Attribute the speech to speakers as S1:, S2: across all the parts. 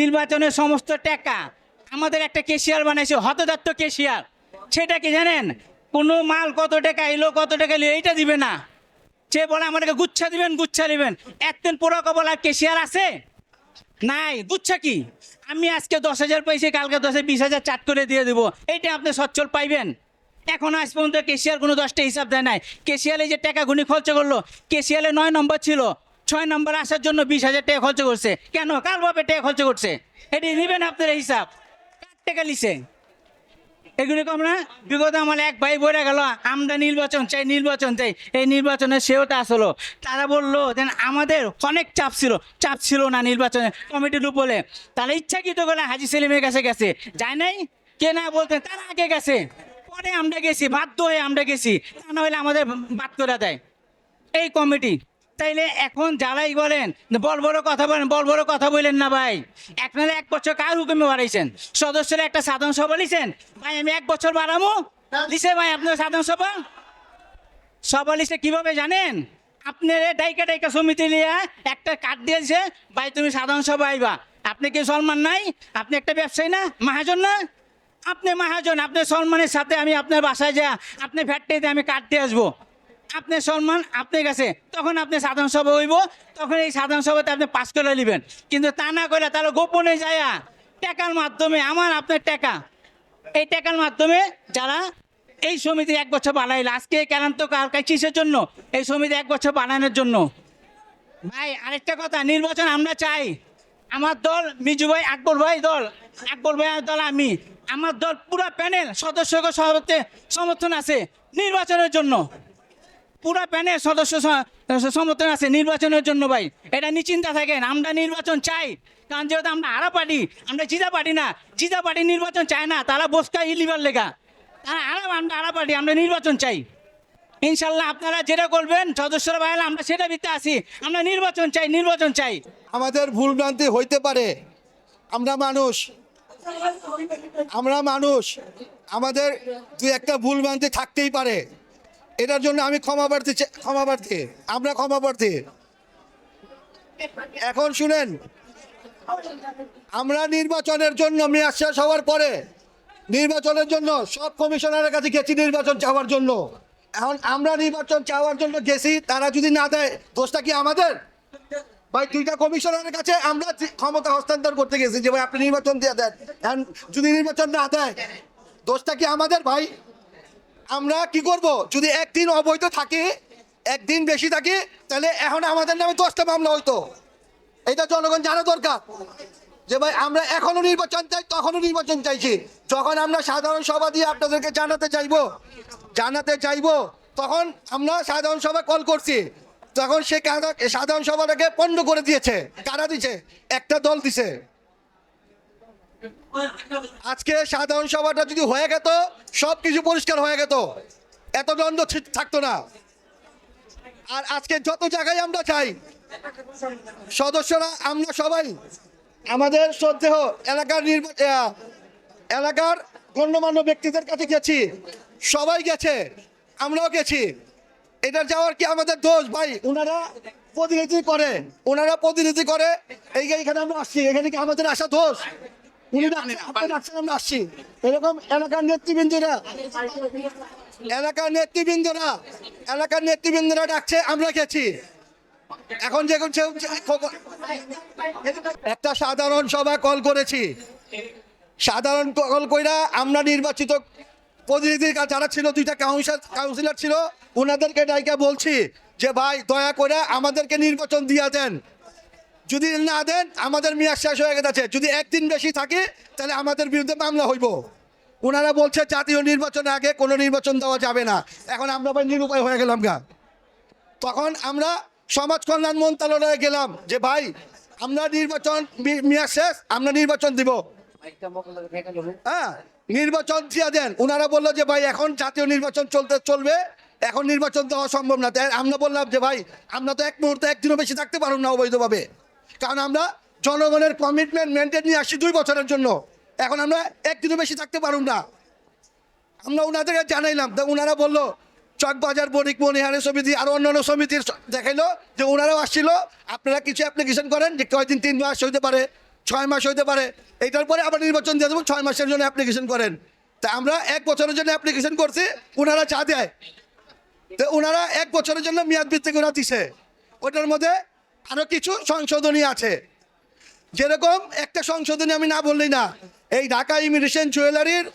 S1: নির্বাচনের সমস্ত টাকা আমাদের একটা কেশিয়ার বানাইছে, হতদত্ত কেশিয়ার সেটা কি জানেন? কোনো মাল কত টাকা, এলো কত টাকা, এলো এইটা দিবে না। সে বলে আমাদেরকে গুচ্ছা দিবেন গুচ্ছা দিবেন একদিন পুরো কবল আর কেশিয়ার আছে? নাই। গুচ্ছা কি? আমি আজকে দশ হাজার পাইছি, কালকে দশে বিশ হাজার চাট করে দিয়ে দেবো। এইটা আপনি সচ্ছল পাইবেন। এখন আজ পর্যন্ত কেশিয়ার কোনো দশটা হিসাব দেয় নাই। কেশিয়ালে যে টাকা গুনি খরচ করল, কেশিয়ালে নয় নম্বর ছিল। ছয় নম্বর আসার জন্য বিশ হাজার টাকা খরচ করছে। কেন? কার ভাবে টাকা খরচ করছে? এটি নেবেন আপনার হিসাব। কার টাকা লিছে এগুলি কম না বিগত আমার এক ভাই বলে গেল, আমরা নির্বাচন চাই নির্বাচন চাই। এই নির্বাচনের সেওটা আসলো। তারা বলল, দেন আমাদের অনেক চাপ ছিল। চাপ ছিল না নির্বাচনে কমিটির উপরে। তাহলে ইচ্ছাকৃত করে হাজি সেলিমের কাছে গেছে। যায় নাই? কে না বলতেন তারা আগে গেছে। পরে আমরা গেছি, বাধ্য হয়ে আমরা গেছি। তা না হলে আমাদের বাদ করে দেয়। এই কমিটি তাইলে এখন যারাই বলেন বল বড় কথা বলেন বল বড় কথা বললেন না ভাই। আপনারা এক বছর কার হুকুমে বাড়াইছেন? সদস্যরা একটা সাধারণ সভা লিছেন ভাই, আমি এক বছর বাড়াবো লিছে ভাই, আপনার সাধারণ সভা? সভা লিখে কীভাবে জানেন? আপনার ডাইকা ডাইকা সমিতি নিয়ে একটা কার্ড দিয়েছে ভাই, তুমি সাধারণ সভা আইবা। আপনি কি সলমান নাই? আপনি একটা ব্যবসায়ী না? মহাজন না? আপনি মাহাজন, আপনি সলমানের সাথে আমি আপনার বাসায় যা আপনি ফ্যাক্টরিতে আমি দিয়ে আসব। আপনি সম্মান আপনার কাছে তখন আপনি সাধারণ সভা হইব, তখন এই সাধারণ সভাতে আপনি পাস করে নেবেন। কিন্তু তা না করে তাহলে গোপনে যায় টাকার মাধ্যমে, আমার আপনার টাকা। এই টাকার মাধ্যমে যারা এই সমিতি এক বছর বানাইল, আজকে কেন তো কার কিসের জন্য, এই সমিতি এক বছর বানানোর জন্য। ভাই, আরেকটা কথা, নির্বাচন আমরা চাই। আমার দল, মিজু ভাই, আকবর ভাই দল, আকবর ভাই দল আমি। আমার দল পুরো প্যানেল সদস্যকে সমর্থন আছে নির্বাচনের জন্য। পুরো প্যানেল সদস্য সমর্থন আছে নির্বাচনের জন্য ভাই। এটা নিশ্চিন্তা থাকেন, আমরা নির্বাচন চাই। কারণ যেহেতু আমরা আরা পার্টি, আমরা জিজা পার্টি না, জিজা পার্টি নির্বাচন চায় না, তারা বসকা ইলিবার লেখা তারা আরা, আমরা আরা পার্টি, আমরা নির্বাচন চাই। ইনশাল্লাহ আপনারা যেটা করবেন, সদস্যরা বাইরে আমরা সেটা ভিত্তি আসি আমরা নির্বাচন চাই নির্বাচন চাই।
S2: আমাদের ভুল ভ্রান্তি হইতে পারে। আমরা মানুষ। আমরা মানুষ। আমাদের দু একটা ভুল ভ্রান্তি থাকতেই পারে। এটার জন্য আমি ক্ষমা প্রার্থী ক্ষমা প্রার্থী। আমরা ক্ষমা প্রার্থী। এখন শুনেন, আমরা নির্বাচনের জন্য মেয়াদ শেষ হওয়ার পরে, নির্বাচনের জন্য সব কমিশনারের কাছে গেছি নির্বাচন চাওয়ার জন্য। এখন আমরা নির্বাচন চাওয়ার জন্য গেছি, তারা যদি না দেয়, দোষটা কি আমাদের? ভাই, দুইটা কমিশনারের কাছে আমরা ক্ষমতা হস্তান্তর করতে গেছি যে, ভাই, আপনি নির্বাচন দিয়ে দেন। এখন যদি নির্বাচন না দেয়, দোষটা কি আমাদের, ভাই? আমরা কি করব? যদি একদিন অবৈধ থাকি, একদিন বেশি থাকি, তাহলে এখন আমাদের নামে দশটা মামলা হইতো। এটা জনগণ জানা দরকার। যে ভাই, আমরা এখনও নির্বাচন চাই, তখনও নির্বাচন চাইছি। যখন আমরা সাধারণ সভা দিয়ে আপনাদেরকে জানাতে চাইব, জানাতে চাইব, তখন আমরা সাধারণ সভা কল করছি। তখন সে সাধারণ সভাটাকে পণ্ড করে দিয়েছে। কারা দিছে একটা দল দিছে আজকে সাধারণ সভাটা যদি হয়ে গেত সব কিছু পরিষ্কার হয়ে গেত। এত দ্বন্দ্ব থাকতো না। আর আজকে যত জায়গায় আমরা চাই, সদস্যরা, আমরা সবাই, আমাদের শ্রদ্ধেহ এলাকার এলাকার গণ্যমান্য ব্যক্তিদের কাছে গেছি। সবাই গেছে, আমরাও গেছি। এটা যাওয়ার কি আমাদের দোষ? ভাই ওনারা প্রতিনিধি করে ওনারা প্রতিনিধি করে, এই এখানে আমরা আসছি, এখানে কি আমাদের আসা দোষ? উনি ডাকছেন, আমরা আসছি এরকম এলাকার নেতৃবৃন্দরা। এলাকার নেতৃবৃন্দরা এলাকার নেতৃবৃন্দরা ডাকছে আমরা গেছি। এখন যে একটা সাধারণ সভা কল করেছি। সাধারণ কল কইরা আমরা নির্বাচিত প্রতিনিধি যারা ছিল দুইটা কাউন্সিলর কাউন্সিলর ছিল ওনাদেরকে ডাইকা বলছি যে ভাই দয়া করে আমাদেরকে নির্বাচন দিয়া দেন। যদি না দেন আমাদের মেয়াদ শেষ হয়ে গেছে। যদি একদিন বেশি থাকে তাহলে আমাদের বিরুদ্ধে মামলা হইব। ওনারা বলছে জাতীয় নির্বাচনের আগে কোনো নির্বাচন দেওয়া যাবে না। এখন আমরা ভাই নিরুপায় হয়ে গেলাম গা। তখন আমরা সমাজ কল্যাণ মন্ত্রণালয়ে গেলাম যে ভাই আমরা নির্বাচন মেয়াদ শেষ আমরা নির্বাচন দিব। হ্যাঁ নির্বাচন দিয়ে দেন। ওনারা বলল যে ভাই এখন জাতীয় নির্বাচন চলতে চলবে। এখন নির্বাচন দেওয়া সম্ভব না। তাই আমরা বললাম যে ভাই আমরা তো এক মুহূর্তে একদিনও বেশি থাকতে পারুন না অবৈধভাবে। কারণ আমরা জনগণের কমিটমেন্ট মেনটেন নিয়ে আসছি দুই বছরের জন্য। এখন আমরা একদিনও বেশি থাকতে পারুন না। আমরা ওনাদেরকে জানাইলাম, তো ওনারা বলল, চকবাজার, বণিক মনিহারি সমিতি, আরও অন্যান্য সমিতির দেখাইলো যে ওনারাও আসছিল। আপনারা কিছু অ্যাপ্লিকেশন করেন যে কয়দিন, তিন মাস হইতে পারে, ছয় মাস হইতে পারে। এইটার পরে আবার নির্বাচন দিয়ে দেবো, ছয় মাসের জন্য অ্যাপ্লিকেশন করেন। তা আমরা এক বছরের জন্য অ্যাপ্লিকেশন করছি ওনারা চা দেয়। তো ওনারা এক বছরের জন্য মেয়াদ ভিত্তিক ওরা দিছে। ওটার মধ্যে আরও কিছু সংশোধনী আছে। যেরকম একটা সংশোধনী আমি না বললি না, এই ঢাকা ইমিগ্রেশন জুয়েলারির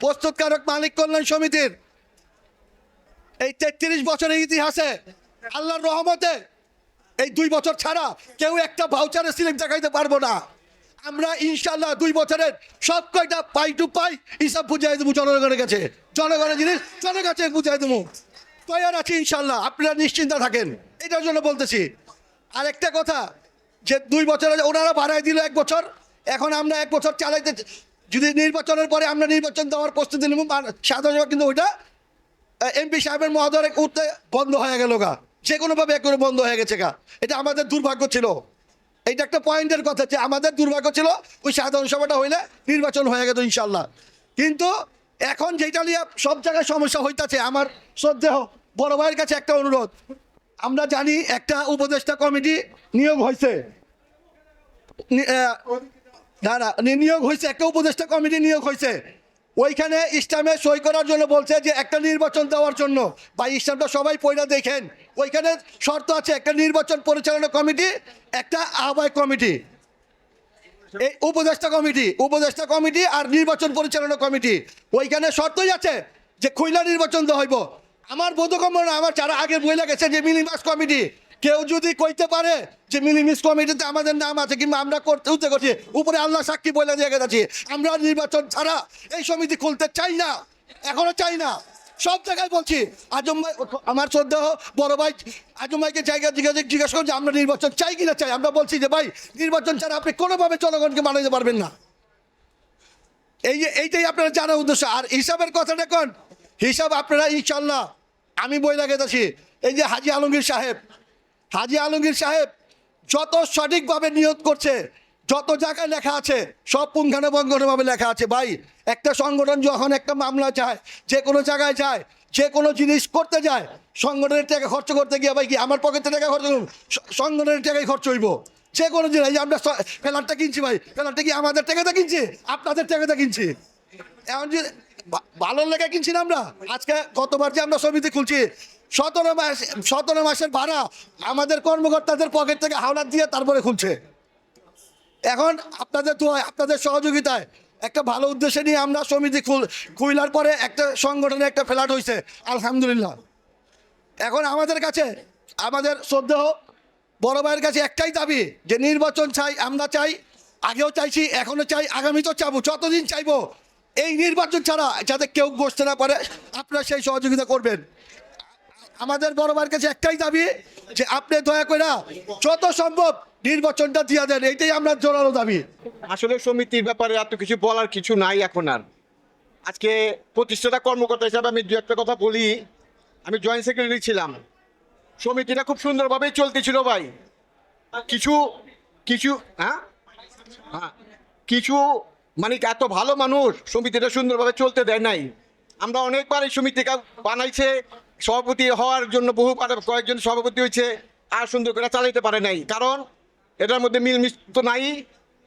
S2: প্রস্তুতকারক মালিক কল্যাণ সমিতির। এই তেত্রিশ বছরের ইতিহাসে আল্লাহর রহমতে এই দুই বছর ছাড়া কেউ একটা ভাউচারের স্লিপ দেখাইতে পারব না। আমরা ইনশাল্লাহ দুই বছরের সব কয়টা পাই টু পাই হিসাব বুঝাই দেবো, জনগণের কাছে। জনগণের জিনিস জনের কাছে বুঝাই দেবো। তৈরি আছি ইনশাল্লাহ আপনারা নিশ্চিন্তা থাকেন। এটার জন্য বলতেছি আর একটা কথা, যে দুই বছরে ওনারা বাড়াই দিল এক বছর, এখন আমরা এক বছর চালাইতে যদি নির্বাচনের পরে আমরা নির্বাচন দেওয়ার প্রস্তুতি নেব সাধারণ কিন্তু ওইটা এমপি সাহেবের মহাদরে উঠতে বন্ধ হয়ে গেল গা। যে কোনোভাবে এক করে বন্ধ হয়ে গেছে গা। এটা আমাদের দুর্ভাগ্য ছিল। এইটা একটা পয়েন্টের কথা যে আমাদের দুর্ভাগ্য ছিল, ওই সাধারণ সভাটা হইলে নির্বাচন হয়ে গেত ইনশাল্লাহ কিন্তু এখন যেটা নিয়ে সব জায়গায় সমস্যা হইতাছে, আমার শ্রদ্ধেহ বড় ভাইয়ের কাছে একটা অনুরোধ। আমরা জানি একটা উপদেষ্টা কমিটি নিয়োগ হয়েছে। না না, নিয়োগ হয়েছে, একটা উপদেষ্টা কমিটি নিয়োগ হয়েছে। ওইখানে ইসলামে সই করার জন্য বলছে যে একটা নির্বাচন দেওয়ার জন্য। বা ইসলামটা সবাই পয়লা দেখেন। ওইখানে শর্ত আছে, একটা নির্বাচন পরিচালনা কমিটি, একটা আহ্বায়ক কমিটি। এই উপদেষ্টা কমিটি উপদেষ্টা কমিটি আর নির্বাচন পরিচালনা কমিটি। ওইখানে শর্তই আছে যে খুইলা নির্বাচন দেওয়া হইব। আমার বোধগম্য না, আমার যারা আগে বইলা গেছে যে মিনিমাস কমিটি কেউ যদি কইতে পারে যে মিনিমিস কমিটিতে আমাদের নাম আছে, কিংবা আমরা করতে উঠতে করছি উপরে আল্লাহ সাক্ষী বলে দিয়ে গেছি, আমরা নির্বাচন ছাড়া এই সমিতি খুলতে চাই না, এখনও চাই না। সব জায়গায় বলছি, আজম ভাই, আমার শ্রদ্ধা বড় ভাই, আজম ভাইকে জায়গা জিজ্ঞাসা জিজ্ঞাসা করছি আমরা নির্বাচন চাই কিনা চাই। আমরা বলছি যে, ভাই, নির্বাচন ছাড়া আপনি কোনোভাবে জনগণকে মানাইতে পারবেন না। এই যে, এইটাই আপনারা জানার উদ্দেশ্য। আর হিসাবের কথাটা কোন? হিসাব আপনারা ইনশাল্লাহ আমি বই লাগাইতেছি এই যে হাজি আলমগীর সাহেব, হাজি আলমগীর সাহেব যত সঠিকভাবে নিয়োগ করছে, যত জায়গায় লেখা আছে, সব পুঙ্খানুপুঙ্খানুভাবে লেখা আছে। ভাই, একটা সংগঠন যখন একটা মামলা চায়, যে কোনো জায়গায় যায়, যে কোনো জিনিস করতে যায়, সংগঠনের টাকা খরচ করতে গিয়ে ভাই কি আমার পকেটে টাকা খরচ করুন? সংগঠনের টাকাই খরচ হইব। যে কোনো জিনিস, এই যে আমরা ফেলারটা কিনছি ভাই, ফেলারটা কি আমাদের টাকাতে কিনছি? আপনাদের টাকাতে কিনছি। ভা- ভালো লেগে কিনছি না আমরা। আজকে গতবার যে আমরা সমিতি খুলছি, সতেরো মাস, সতেরো মাসের ভাড়া আমাদের কর্মকর্তাদের পকেট থেকে হাওলাত দিয়ে তারপরে খুলছে। এখন আপনাদের তো, আপনাদের সহযোগিতায় একটা ভালো উদ্দেশ্যে নিয়ে আমরা সমিতি খুল, খুইলার পরে একটা সংগঠনে একটা ফ্ল্যাট হয়েছে আলহামদুলিল্লাহ। এখন আমাদের কাছে, আমাদের শ্রদ্ধেহ বড় ভাইয়ের কাছে একটাই দাবি, যে নির্বাচন চাই, আমরা চাই, আগেও চাইছি, এখনও চাই, আগামীতেও চাবো যতদিন চাইব এই নির্বাচন ছাড়া যাতে কেউ বসতে না পারে, আপনারা সেই সহযোগিতা করবেন। আমাদের বড় ভাইয়ের কাছে একটাই দাবি যে আপনি দয়া করে যত সম্ভব নির্বাচনটা দিয়ে দেন, এইটাই আমরা জোরালো দাবি।
S3: আসলে সমিতির ব্যাপারে এত কিছু বলার কিছু নাই এখন আর। আজকে প্রতিষ্ঠাতা কর্মকর্তা হিসাবে আমি দু একটা কথা বলি। আমি জয়েন্ট সেক্রেটারি ছিলাম। সমিতিটা খুব সুন্দরভাবেই চলতেছিল ভাই। কিছু কিছু হ্যাঁ? হ্যাঁ। কিছু মানে এত ভালো মানুষ, সমিতিটা সুন্দরভাবে চলতে দেয় নাই। আমরা অনেকবার এই সমিতিটা বানাইছে, সভাপতি হওয়ার জন্য বহু কয়েকজন সভাপতি হয়েছে, আর সুন্দর করে চালাইতে পারে নাই। কারণ, এটার মধ্যে মিল মিশ তো নাই,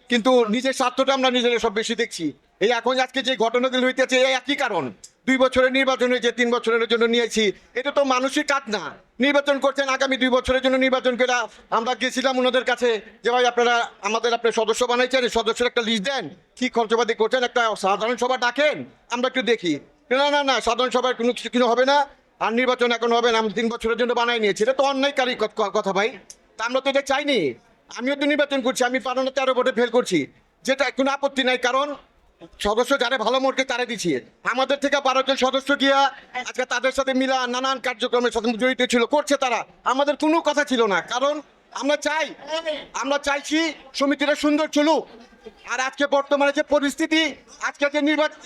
S3: কিন্তু নিজের স্বার্থটা আমরা নিজেরা সব বেশি দেখছি। এই এখন আজকে যে ঘটনাগুলো হইতেছে, এই একই কারণ। দুই বছরের নির্বাচন হয়েছে, তিন বছরের জন্য নিয়েছি। এটা তো মানুষই কাজ না। নির্বাচন করছেন আগামী দুই বছরের জন্য নির্বাচন করে আমরা গেছিলাম ওনাদের কাছে যে, ভাই, আপনারা আমাদের আপনি সদস্য বানাইছেন সদস্যের একটা লিস্ট দেন। কি খরচপাতি করছেন? একটা সাধারণ সভা ডাকেন, আমরা একটু দেখি। না না না, সাধারণ সভায় কোনো কিছু কিছু হবে না। আর নির্বাচন এখন হবে না আমি তিন বছরের জন্য বানাই নিয়েছি। এটা তো অন্যায়কারী কথা ভাই। তা আমরা তো এটা চাইনি। আমিও তো নির্বাচন করছি, আমি পারো তেরো ভোটে ফেল করছি। যেটা কোনো আপত্তি নাই, কারণ সদস্য যারা ভালো মোটকে তারা দিচ্ছি আমাদের থেকে বারো জন সদস্য গিয়া আজকে তাদের সাথে মিলা নানান কার্যক্রমের সাথে জড়িত ছিল, করছে তারা। আমাদের কোনো কথা ছিল না, কারণ আমরা চাই, আমরা চাইছি সমিতিটা সুন্দর চলুক। আর আজকে বর্তমানে যে পরিস্থিতি, আজকে যে নির্বাচন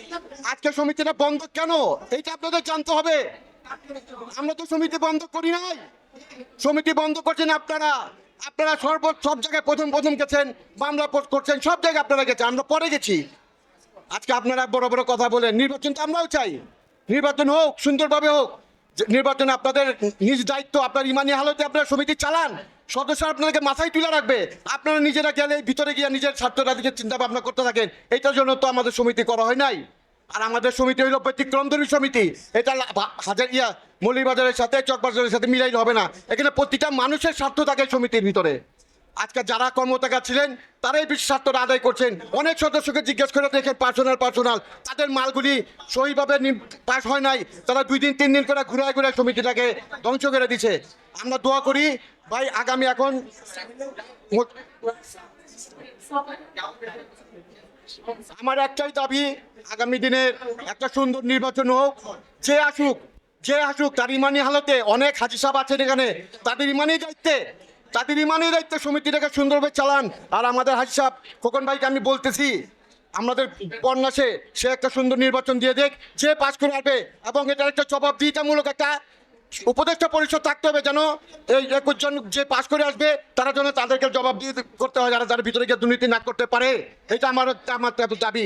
S3: আজকে সমিতিটা বন্ধ কেন? এইটা আপনাদের জানতে হবে। আমরা তো সমিতি বন্ধ করি নাই। সমিতি বন্ধ করছেন আপনারা। আপনারা সর্ব, সব জায়গায় প্রথম প্রথম গেছেন মামলা করছেন, সব জায়গায় আপনারা গেছেন, আমরা পরে গেছি। আজকে আপনারা বড় বড় কথা বলেন নির্বাচন তো আমরাও চাই। নির্বাচন হোক, সুন্দরভাবে হোক নির্বাচনে আপনাদের নিজ দায়িত্ব, আপনার ইমানি হালতে আপনার সমিতি চালান। সদস্য আপনাদেরকে মাথায় তুলে রাখবে। আপনারা নিজেরা গেলে ভিতরে গিয়ে নিজের স্বার্থটা দিকে চিন্তা ভাবনা করতে থাকেন। এটার জন্য তো আমাদের সমিতি করা হয় নাই। আর আমাদের সমিতি হইল ব্যতিক্রমধর্মী সমিতি। এটা হাজার ইয়া মৌলিবাজারের সাথে চকবাজারের সাথে মিলাইলে হবে না। এখানে প্রতিটা মানুষের স্বার্থ থাকে সমিতির ভিতরে। আজকে যারা কর্মতাকা ছিলেন, তারাই বেশি স্বার্থটা আদায় করছেন। অনেক সদস্যকে জিজ্ঞেস করে দেখেন পার্সোনাল পার্সোনাল তাদের মালগুলি সহিভাবে পাশ হয় নাই। তারা দুই দিন, তিন দিন করে ঘুরায় ঘুরায় সমিতিটাকে ধ্বংস করে দিছে। আমরা দোয়া করি, ভাই, আগামী এখন আমার একটাই দাবি, আগামী দিনের একটা সুন্দর নির্বাচন হোক। যে আসুক যে আসুক, তার ইমানি হালতে অনেক হাজি সাহেব আছেন এখানে। তাদের ইমানি দায়িত্বে তাদের ইমানি দায়িত্ব, সমিতিটাকে সুন্দরভাবে চালান। আর আমাদের হাজি সাহেব, খোকন ভাইকে আমি বলতেছি, আমাদের কন্যাসে সে একটা সুন্দর নির্বাচন দিয়ে দেখ, যে পাশ করে আসবে, এবং এটার একটা জবাবদিহিতামূলক একটা উপদেষ্টা পরিষদ থাকতে হবে যেন এই একুশ জন যে পাশ করে আসবে, তারা যেন তাদেরকে জবাব দিয়ে করতে হয়, যারা যারা ভিতরে গিয়ে দুর্নীতি না করতে পারে। এটা আমার আমার দাবি।